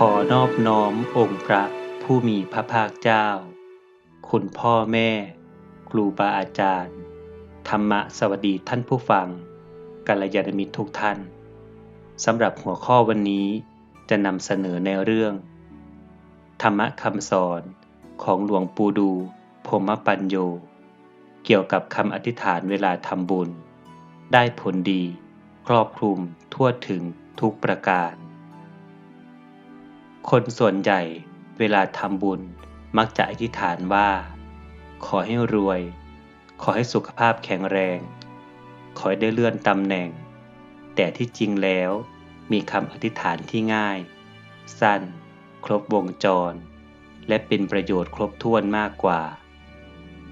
ขอนอบน้อมองค์พระผู้มีพระภาคเจ้า คุณพ่อแม่ ครูบาอาจารย์ ธรรมะสวัสดีท่านผู้ฟังกัลยาณมิตรทุกท่านสำหรับหัวข้อวันนี้จะนำเสนอในเรื่อง ธรรมะคำสอนของหลวงปู่ดูพรมปัญโย เกี่ยวกับคำอธิษฐานเวลาทำบุญ ได้ผลดี ครอบคลุมทั่วถึงทุกประการ คนส่วนใหญ่เวลาทำบุญมักจะอธิษฐานว่า ขอให้รวย ขอให้สุขภาพแข็งแรง ขอให้ได้เลื่อนตำแหน่ง แต่ที่จริงแล้วมีคำอธิษฐานที่ง่าย สั้น ครบวงจร และเป็นประโยชน์ครบถ้วนมากกว่า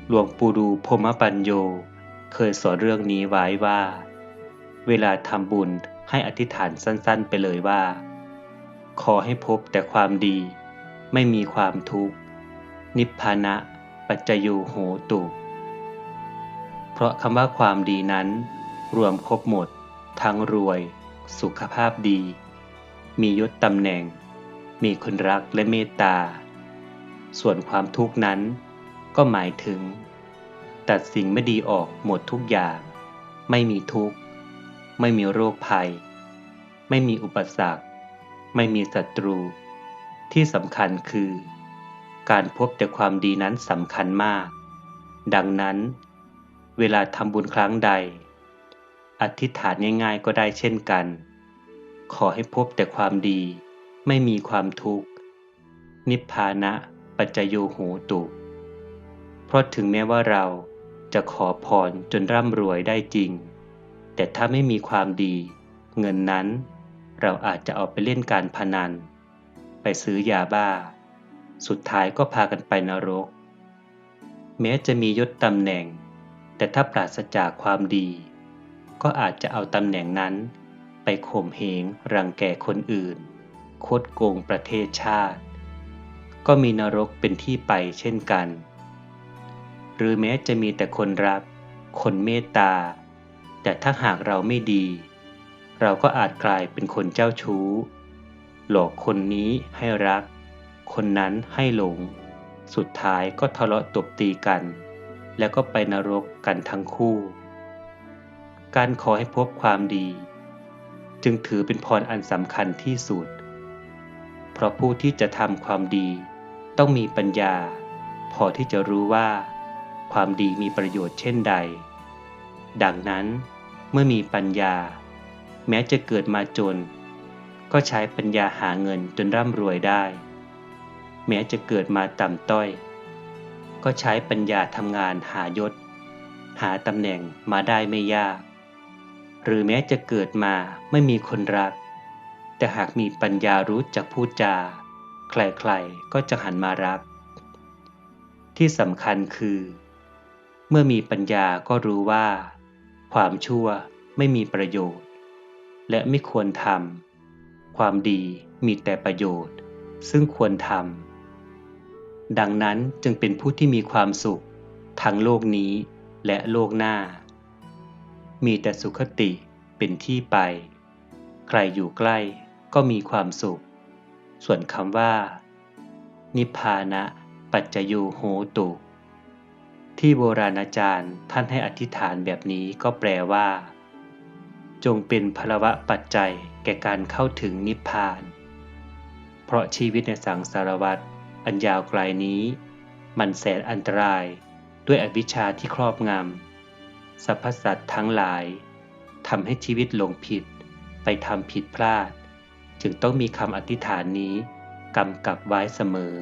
หลวงปู่ดูพมปัญโย เคยสอนเรื่องนี้ไว้ว่า เวลาทำบุญให้อธิษฐานสั้นๆ ไปเลยว่า ขอให้พบแต่ความดี ไม่มีความทุกข์ นิพพานะปัจจยูโหตุ เพราะคำว่าความดีนั้น รวมครบหมด ทั้งรวย สุขภาพดี มียศตำแหน่ง มีคนรักและเมตตา ส่วนความทุกข์นั้น ก็หมายถึง ตัดสิ่งไม่ดีออกหมดทุกอย่าง ไม่มีทุกข์ ไม่มีโรคภัย ไม่มีอุปสรรค ไม่มีศัตรู ที่สำคัญคือ การพบแต่ความดีนั้นสำคัญมาก ดังนั้น เวลาทำบุญครั้งใด อธิษฐานง่ายๆก็ได้เช่นกัน ขอให้พบแต่ความดี ไม่มีความทุกข์ นิพพานะปัจจโยโหตุ เพราะถึงแม้ว่าเราจะขอพรจนร่ำรวยได้จริง แต่ถ้าไม่มีความดี เงินนั้น เราอาจจะเอาไปเล่นการพนัน ไปซื้อยาบ้า สุดท้ายก็พากันไปนรก แม้จะมียศตำแหน่ง แต่ถ้าปราศจากความดี ก็อาจจะเอาตำแหน่งนั้น ไปข่มเหงรังแกคนอื่นคดโกงประเทศชาติ ก็มีนรกเป็นที่ไปเช่นกัน หรือแม้จะมีแต่คนรัก คนเมตตา แต่ถ้าหากเราไม่ดี เราก็อาจกลายเป็นคนเจ้าชู้ หลอกคนนี้ให้รัก คนนั้นให้หลง สุดท้ายก็ทะเลาะตบตีกัน แล้วก็ไปนรกกันทั้งคู่ การขอให้พบความดี จึงถือเป็นพรอันสำคัญที่สุด เพราะผู้ที่จะทำความดี ต้องมีปัญญา พอที่จะรู้ว่า ความดีมีประโยชน์เช่นใด ดังนั้นเมื่อมีปัญญา แม้จะเกิดมาจน ก็ใช้ปัญญาหาเงินจนร่ำรวยได้ แม้จะเกิดมาต่ำต้อย ก็ใช้ปัญญาทำงานหายศ หาตำแหน่งมาได้ไม่ยาก หรือแม้จะเกิดมาไม่มีคนรัก แต่หากมีปัญญารู้จักพูดจา ใครๆก็จะหันมารัก ที่สำคัญคือ เมื่อมีปัญญาก็รู้ว่า ความชั่วไม่มีประโยชน์ และไม่ควรทำความดีมีแต่ประโยชน์ ซึ่งควรทำดังนั้นจึงเป็นผู้ที่มีความสุข ทั้งโลกนี้และโลกหน้า มีแต่สุขติเป็นที่ไป ใครอยู่ใกล้ก็มีความสุข ส่วนคำว่า นิพพานะปัจจยูโหตุ ที่โบราณอาจารย์ท่านให้อธิษฐานแบบนี้ก็แปลว่า จงเป็นพลวะปัจจัยแก่การเข้าถึงนิพพาน เพราะชีวิตในสังสารวัฏอันยาวไกลนี้ มันแสนอันตรายด้วยอวิชชาที่ครอบงำสรรพสัตว์ทั้งหลายทำให้ชีวิตหลงผิด ไปทำผิดพลาด จึงต้องมีคำอธิษฐานนี้กำกับไว้เสมอ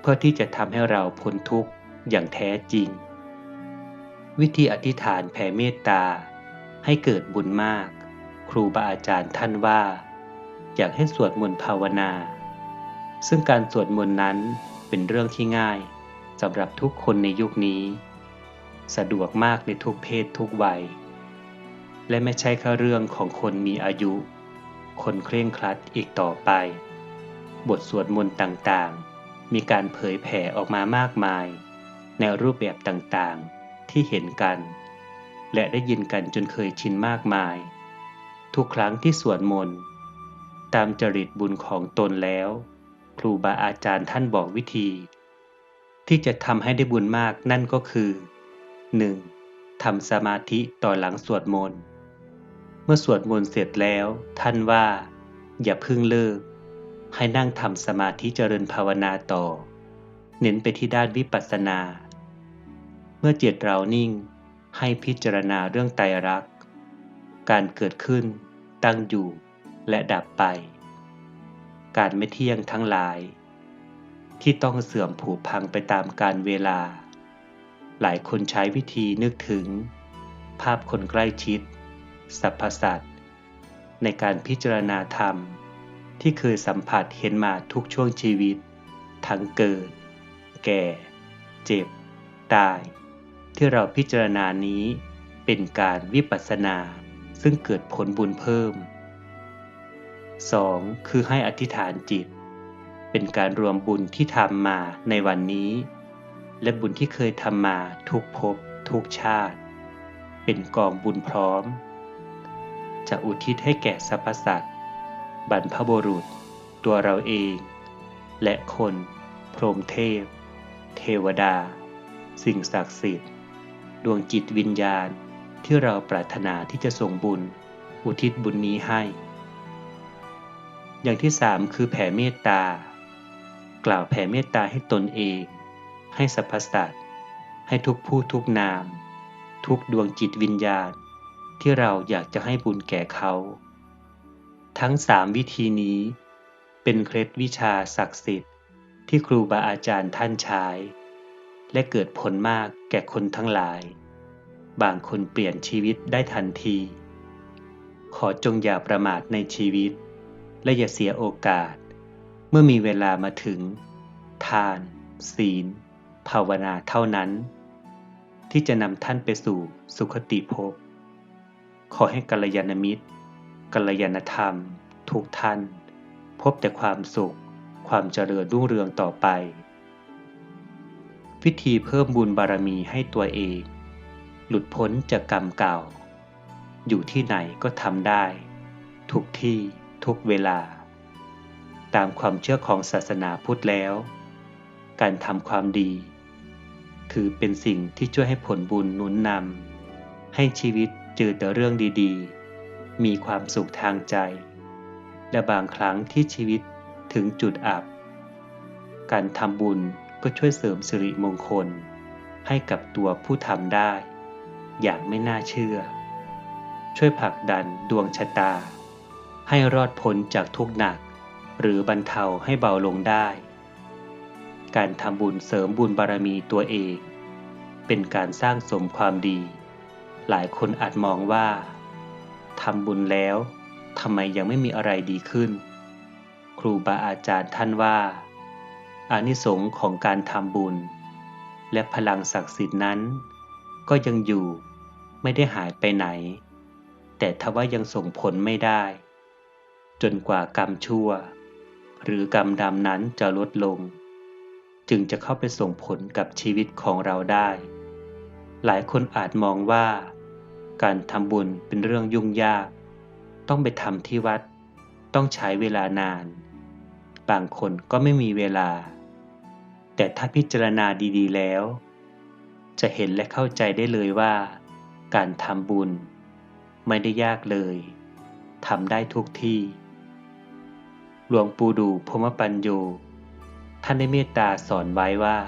เพื่อที่จะทำให้เราพ้นทุกข์อย่างแท้จริง วิธีอธิษฐานแผ่เมตตา ให้เกิดบุญมาก ครูบาอาจารย์ท่านว่า อยากให้สวดมนต์ภาวนา ซึ่งการสวดมนต์นั้นเป็นเรื่องที่ง่ายสำหรับทุกคนในยุคนี้ สะดวกมากในทุกเพศทุกวัย และไม่ใช่แค่เรื่องของคนมีอายุ คนเคร่งครัดอีกต่อไป บทสวดมนต์ต่างๆ มีการเผยแผ่ออกมามากมาย ในรูปแบบต่างๆที่เห็นกัน และได้ยินกันจนเคยชินมากมาย ทุกครั้งที่สวดมนต์ตามจริตบุญของตนแล้ว ครูบาอาจารย์ท่านบอกวิธี ที่จะทำให้ได้บุญมากนั่นก็คือ 1. ทำสมาธิต่อหลังสวดมนต์ เมื่อสวดมนต์เสร็จแล้ว ท่านว่า อย่าพึ่งเลิก ให้นั่งทำสมาธิเจริญภาวนาต่อ เน้นไปที่ด้านวิปัสสนา เมื่อจิตเรานิ่ง ให้พิจารณาเรื่องไตรลักษณ์ การเกิดขึ้น ตั้งอยู่ และดับไป การไม่เที่ยงทั้งหลาย ที่ต้องเสื่อมผุพังไปตามการเวลา หลายคนใช้วิธีนึกถึง ภาพคนใกล้ชิดสรรพสัตว์ในการพิจารณาธรรม ที่เคยสัมผัสเห็นมาทุกช่วงชีวิต ทั้งเกิด แก่ เจ็บ ตาย ที่เราพิจารณานี้เป็นการวิปัสสนา ซึ่งเกิดผลบุญเพิ่ม 2. คือให้อธิษฐานจิต เป็นการรวมบุญที่ทำมาในวันนี้ และบุญที่เคยทำมาทุกภพทุกชาติ เป็นกองบุญพร้อม จะอุทิศให้แก่สรรพสัตว์บรรพบุรุษ ตัวเราเอง และคน พรหมเทพ เทวดา สิ่งศักดิ์สิทธิ์ ดวงจิตวิญญาณที่เราปรารถนาที่จะส่งบุญ อุทิศบุญนี้ให้ อย่างที่สามคือแผ่เมตตา กล่าวแผ่เมตตาให้ตนเอง ให้สรรพสัตว์ให้ทุกผู้ทุกนาม ทุกดวงจิตวิญญาณ ที่เราอยากจะให้บุญแก่เขา ทั้งสามวิธีนี้ เป็นเคล็ดวิชาศักดิ์สิทธิ์ที่ครูบาอาจารย์ท่านใช้ และเกิดผลมากแก่คนทั้งหลาย บางคนเปลี่ยนชีวิตได้ทันที ขอจงอย่าประมาทในชีวิต และอย่าเสียโอกาส เมื่อมีเวลามาถึง ทาน ศีล ภาวนาเท่านั้น ที่จะนำท่านไปสู่สุขติภพ ขอให้กัลยาณมิตรกัลยาณธรรม ทุกท่าน พบแต่ความสุข ความเจริญรุ่งเรืองต่อไป วิธีเพิ่มบุญบารมีให้ตัวเอง หลุดพ้นจากกรรมเก่า อยู่ที่ไหนก็ทำได้ ทุกที่ทุกเวลา ตามความเชื่อของศาสนาพุทธแล้ว การทำความดี ถือเป็นสิ่งที่ช่วยให้ผลบุญหนุนนำให้ชีวิตเจอแต่เรื่องดีๆ มีความสุขทางใจ และบางครั้งที่ชีวิตถึงจุดอับ การทำบุญ ก็ช่วยเสริมสิริมงคล ให้กับตัวผู้ทำได้ อย่างไม่น่าเชื่อ ช่วยผลักดันดวงชะตา ให้รอดพ้นจากทุกหนัก หรือบรรเทาให้เบาลงได้ การทำบุญเสริมบุญบารมีตัวเอง เป็นการสร้างสมความดี หลายคนอาจมองว่าทำบุญแล้วทำไมยังไม่มีอะไรดีขึ้น ครูบาอาจารย์ท่านว่า อานิสงส์ของการทำบุญ และพลังศักดิ์สิทธิ์นั้น ก็ยังอยู่ไม่ได้หายไปไหน แต่ทว่ายังส่งผลไม่ได้ จนกว่ากรรมชั่ว หรือกรรมดำนั้นจะลดลง จึงจะเข้าไปส่งผลกับชีวิตของเราได้ หลายคนอาจมองว่า การทำบุญเป็นเรื่องยุ่งยาก ต้องไปทำที่วัด ต้องใช้เวลานาน บางคนก็ไม่มีเวลา แต่ถ้าพิจารณาดีๆแล้ว จะเห็นและเข้าใจได้เลยว่า การทำบุญ ไม่ได้ยากเลยทำได้ทุกที่ หลวงปู่ดูพมปัญโยท่านได้เมตตาสอนไว้ว่า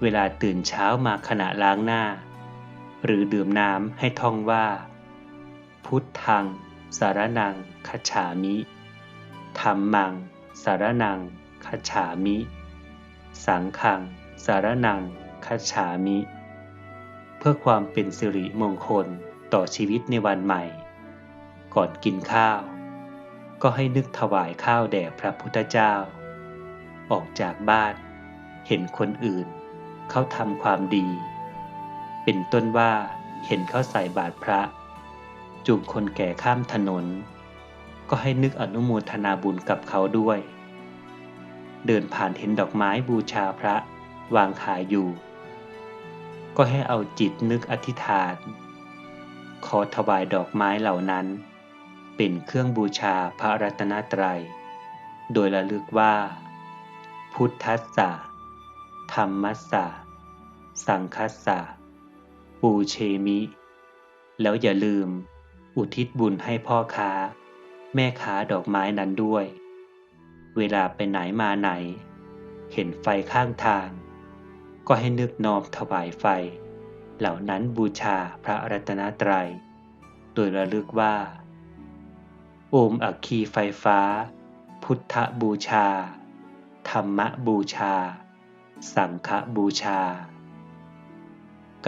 เวลาตื่นเช้ามาขณะล้างหน้า หรือดื่มน้ำให้ท่องว่า พุทธัง สารนังคฉามิธรรมัง สารนังคฉามิ สังขัง สารนังคฉามิ เพื่อความเป็นสิริมงคลต่อชีวิตในวันใหม่ ก่อนกินข้าว ก็ให้นึกถวายข้าวแด่พระพุทธเจ้า ออกจากบ้านเห็นคนอื่น เขาทำความดี เป็นต้นว่าเห็นเขาใส่บาตรพระ จูงคนแก่ข้ามถนน ก็ให้นึกอนุโมทนาบุญกับเขาด้วย เดินผ่านเห็นดอกไม้บูชาพระวางขายอยู่ ก็ให้เอาจิตนึกอธิษฐาน ขอถวายดอกไม้เหล่านั้น เป็นเครื่องบูชาพระรัตนตรัย โดยระลึกว่า พุทธัสสะธรรมัสสะสังคัสสะปูเชมิ แล้วอย่าลืม อุทิศบุญให้พ่อค้า แม่ค้าดอกไม้นั้นด้วย เวลาไปไหนมาไหน เห็นไฟข้างทาง ก็ให้นึกน้อมถวายไฟ เหล่านั้นบูชาพระรัตนตรัย โดยระลึกว่า โอมอัคคีไฟฟ้า พุทธบูชา ธรรมบูชา สังฆบูชา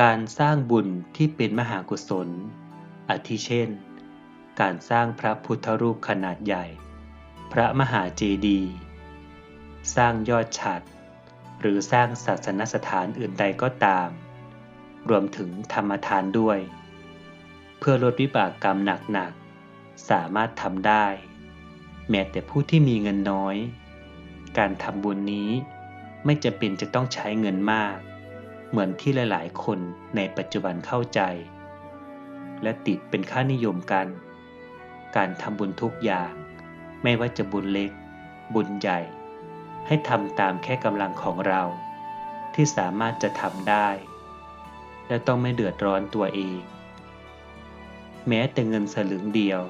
การสร้างบุญที่เป็นมหากุศลอาทิเช่น การสร้างพระพุทธรูปขนาดใหญ่ พระมหาเจดีย์สร้างยอดฉัดหรือสร้างศาสนสถานอื่นใดก็ตาม รวมถึงธรรมทานด้วย เพื่อลดวิบากกรรมหนักๆ สามารถทำได้ แม้แต่ผู้ที่มีเงินน้อย การทำบุญนี้ไม่จะเป็นจะต้องใช้เงินมาก เหมือนที่หลายๆ คนในปัจจุบันเข้าใจ และติดเป็นค่านิยมกัน การทำบุญทุกอย่าง ไม่ว่าจะบุญเล็ก บุญใหญ่ ให้ทำตามแค่กำลังของเรา ที่สามารถจะทำได้ และต้องไม่เดือดร้อนตัวเอง แม้แต่เงินสลึงเดียว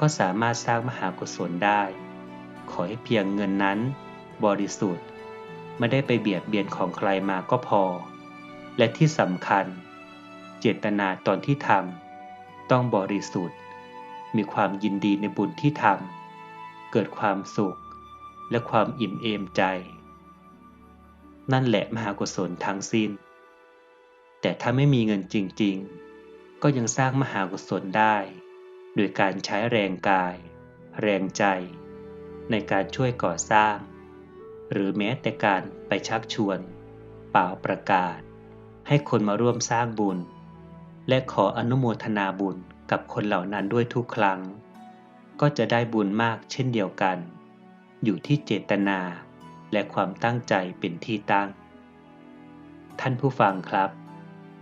ก็สามารถสร้างมหากุศลได้ ขอให้เพียงเงินนั้น บริสุทธิ์ไม่ได้ไปเบียดเบียนของใครมาก็พอ และที่สำคัญ เจตนาตอนที่ทำต้องบริสุทธิ์ มีความยินดีในบุญที่ทำ เกิดความสุข และความอิ่มเอมใจ นั่นแหละมหากุศลทั้งสิ้น แต่ถ้าไม่มีเงินจริง ๆ ก็ยังสร้างมหากุศลได้ โดยการใช้แรงกาย แรงใจ ในการช่วยก่อสร้าง หรือแม้แต่การไปชักชวน เป่าประกาศ ให้คนมาร่วมสร้างบุญ และขออนุโมทนาบุญกับคนเหล่านั้นด้วยทุกครั้ง ก็จะได้บุญมากเช่นเดียวกัน อยู่ที่เจตนาและความตั้งใจเป็นที่ตั้ง ท่านผู้ฟังครับ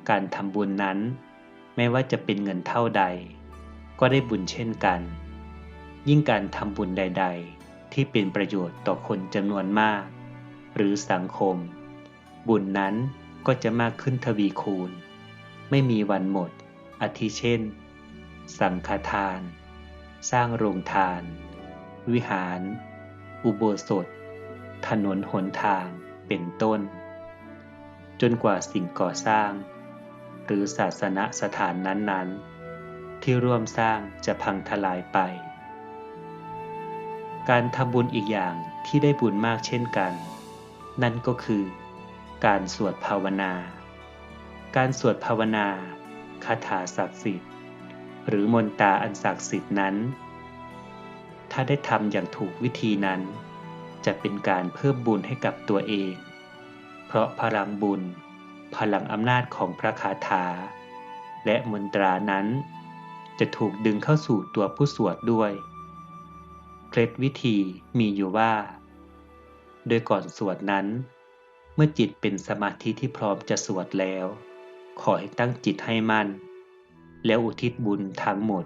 การทำบุญนั้น ไม่ว่าจะเป็นเงินเท่าใด ก็ได้บุญเช่นกัน ยิ่งการทำบุญใด ๆ ที่เป็นประโยชน์ต่อคนจำนวนมาก หรือสังคม บุญนั้นก็จะมากขึ้นทวีคูณ ไม่มีวันหมดอาทิเช่น สังฆทาน สร้างโรงทาน วิหาร อุโบสถ ถนนหนทาง เป็นต้น จนกว่าสิ่งก่อสร้าง หรือศาสนสถานนั้นๆ ที่ร่วมสร้างจะพังทลายไป การทำบุญอีกอย่างที่ได้บุญมากเช่นกัน นั่นก็คือ การสวดภาวนา การสวดภาวนาคาถาศักดิ์สิทธิ์ หรือมนตาอันศักดิ์สิทธิ์นั้น ถ้าได้ทำอย่างถูกวิธีนั้น จะเป็นการเพิ่มบุญให้กับตัวเอง เพราะพลังบุญ พลังอำนาจของพระคาถา และมนตรานั้น จะถูกดึงเข้าสู่ตัวผู้สวดด้วย เคล็ดวิธีมีอยู่ว่า โดยก่อนสวดนั้น เมื่อจิตเป็นสมาธิที่พร้อมจะสวดแล้ว ขอให้ตั้งจิตให้มั่น แล้วอุทิศบุญทั้งหมด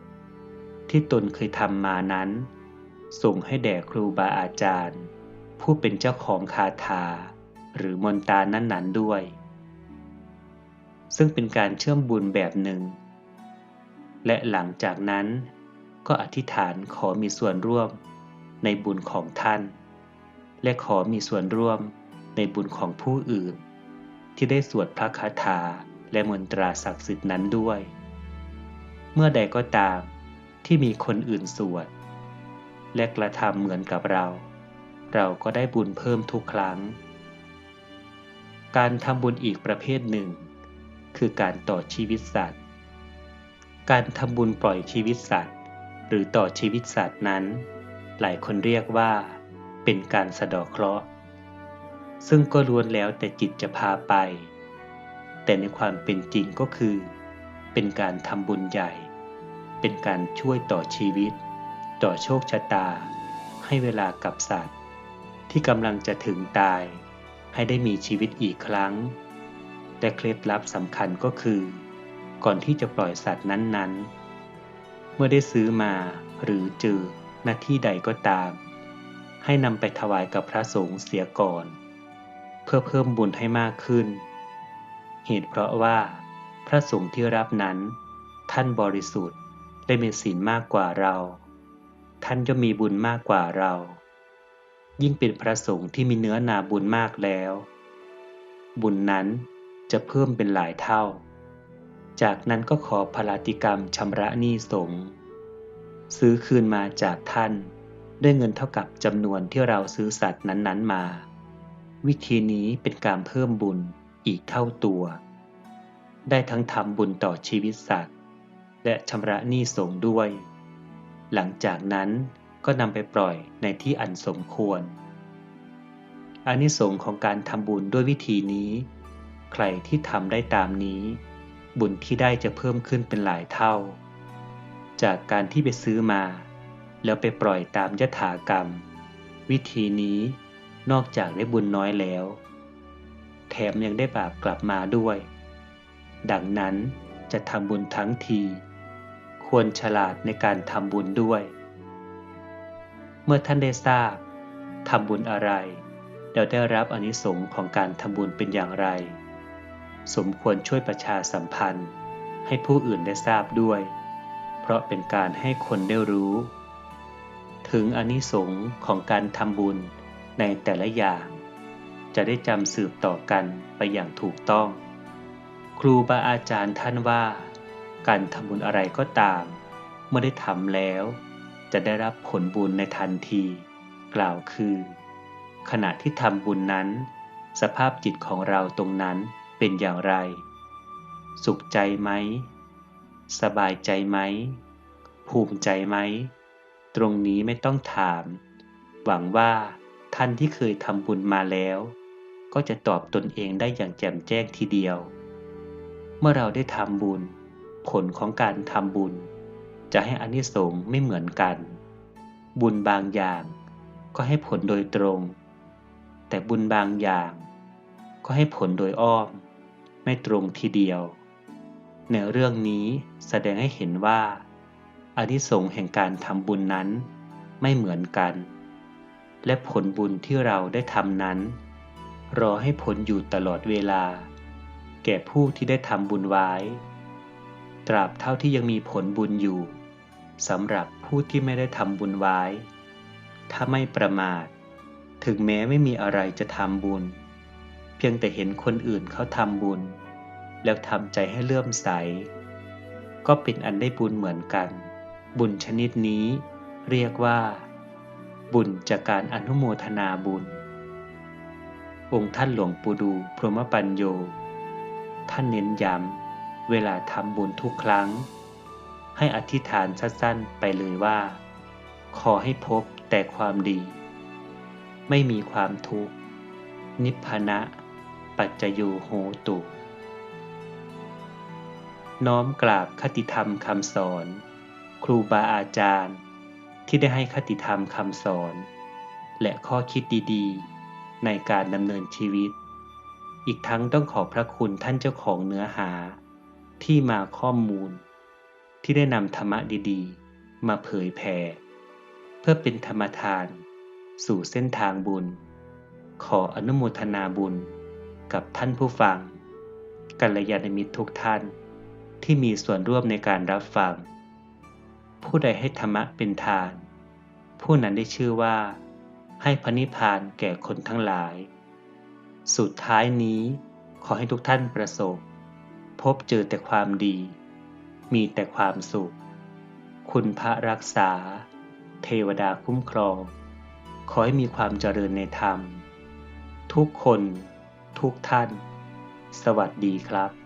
ที่ตนเคยทำมานั้น ส่งให้แด่ครูบาอาจารย์ ผู้เป็นเจ้าของคาถา หรือมนตานั้นๆด้วย ซึ่งเป็นการเชื่อมบุญแบบหนึ่ง และหลังจากนั้นก็อธิษฐานขอมีส่วนร่วมในบุญของท่าน และขอมีส่วนร่วมในบุญของผู้อื่น ที่ได้สวดพระคาถาและมนตราศักดิ์สิทธิ์นั้นด้วย เมื่อใดก็ตามที่มีคนอื่นสวด และกระทำเหมือนกับเรา เราก็ได้บุญเพิ่มทุกครั้ง การทำบุญอีกประเภทหนึ่ง คือการต่อชีวิตสัตว์ การทำบุญปล่อยชีวิตสัตว์ หรือต่อชีวิตสัตว์นั้น หลายคนเรียกว่าเป็นการสะดอกเคราะห์ ซึ่งก็ล้วนแล้วแต่จิตจะพาไป แต่ในความเป็นจริงก็คือ เป็นการทำบุญใหญ่ เป็นการช่วยต่อชีวิต ต่อโชคชะตา ให้เวลากับสัตว์ ที่กำลังจะถึงตาย ให้ได้มีชีวิตอีกครั้ง แต่เคล็ดลับสำคัญก็คือ ก่อนที่จะปล่อยสัตว์นั้นๆ เมื่อได้ซื้อมาหรือจือหน้าที่ใดก็ตาม ให้นำไปถวายกับพระสงฆ์เสียก่อน เพื่อเพิ่มบุญให้มากขึ้น เหตุเพราะว่า พระสงฆ์ที่รับนั้น ท่านบริสุทธิ์ได้มีศีลมากกว่าเรา ท่านจะมีบุญมากกว่าเรา ยิ่งเป็นพระสงฆ์ที่มีเนื้อนาบุญมากแล้ว บุญนั้นจะเพิ่มเป็นหลายเท่า จากนั้นก็ขอพลาติกรรมชำระหนี้สงฆ์ซื้อคืนมาจากท่านด้วยเงินเท่ากับจำนวนที่เราซื้อสัตว์นั้นๆมา วิธีนี้เป็นการเพิ่มบุญอีกเท่าตัว ได้ทั้งทำบุญต่อชีวิตสัตว์ และชำระหนี้สงด้วย หลังจากนั้นก็นำไปปล่อยในที่อันสมควรอานิสงส์ของการทำบุญด้วยวิธีนี้ ใครที่ทำได้ตามนี้ บุญที่ได้จะเพิ่มขึ้นเป็นหลายเท่า จากการที่ไปซื้อมา แล้วไปปล่อยตามยถากรรม วิธีนี้นอกจากได้บุญน้อยแล้ว แถมยังได้บาปกลับมาด้วย ดังนั้นจะทำบุญทั้งที ควรฉลาดในการทำบุญด้วย เมื่อท่านได้ทราบทำบุญอะไรแล้วได้รับอนิสงค์ของการทำบุญเป็นอย่างไร สมควรช่วยประชาสัมพันธ์ ให้ผู้อื่นได้ทราบด้วย เพราะเป็นการให้คนได้รู้ ถึงอนิสงค์ของการทำบุญในแต่ละอย่าง จะได้จำสืบต่อกันไปอย่างถูกต้อง ครูบาอาจารย์ท่านว่า การทำบุญอะไรก็ตาม เมื่อได้ทำแล้ว จะได้รับผลบุญในทันที กล่าวคือ ขณะที่ทำบุญนั้น สภาพจิตของเราตรงนั้นเป็นอย่างไร สุขใจไหม สบายใจไหม ภูมิใจไหม ตรงนี้ไม่ต้องถาม หวังว่าท่านที่เคยทำบุญมาแล้ว ก็จะตอบตนเองได้อย่างแจ่มแจ้งทีเดียว เมื่อเราได้ทำบุญ ผลของการทำบุญ จะให้อานิสงส์ไม่เหมือนกัน บุญบางอย่างก็ให้ผลโดยตรง แต่บุญบางอย่าง ก็ให้ผลโดยอ้อม ไม่ตรงทีเดียว ในเรื่องนี้แสดงให้เห็นว่าอานิสงส์แห่งการทำบุญนั้นไม่เหมือนกัน และผลบุญที่เราได้ทำนั้น รอให้ผลอยู่ตลอดเวลา ก่ผู้ที่ได้ทำบุญไว้ ตราบเท่าที่ยังมีผลบุญอยู่สำหรับผู้ที่ไม่ได้ทำบุญไว้ ถ้าไม่ประมาท ถึงแม้ไม่มีอะไรจะทำบุญ เพียงแต่เห็นคนอื่นเขาทำบุญ แล้วทำใจให้เลื่อมใส ก็เป็นอันได้บุญเหมือนกัน บุญชนิดนี้เรียกว่า บุญจากการอนุโมทนาบุญ องค์ท่านหลวงปู่ดู พรหมปัญโย ท่านเน้นย้ำเวลาทำบุญทุกครั้ง ให้อธิษฐานสั้นๆไปเลยว่า ขอให้พบแต่ความดี ไม่มีความทุกข์ นิพพานะ ปัจจโยโหตุ น้อมกราบคติธรรมคำสอน ครูบาอาจารย์ ที่ได้ให้คติธรรมคำสอน และข้อคิดดีๆ ในการดำเนินชีวิต อีกทั้งต้องขอบพระคุณท่านเจ้าของเนื้อหา ที่มาข้อมูล ที่ได้นำธรรมะดีๆ มาเผยแผ่เพื่อเป็นธรรมทาน สู่เส้นทางบุญ ขออนุโมทนาบุญกับท่านผู้ฟังกัลยาณมิตรทุกท่านที่มีส่วนร่วมในการรับฟัง ผู้ใดให้ธรรมะเป็นทาน ผู้นั้นได้ชื่อว่า ให้พระนิพพานแก่คนทั้งหลาย สุดท้ายนี้ขอให้ทุกท่านประสบ พบเจอแต่ความดี มีแต่ความสุข คุณพระรักษา เทวดาคุ้มครอง ขอให้มีความเจริญในธรรม ทุกคน ทุกท่าน สวัสดีครับ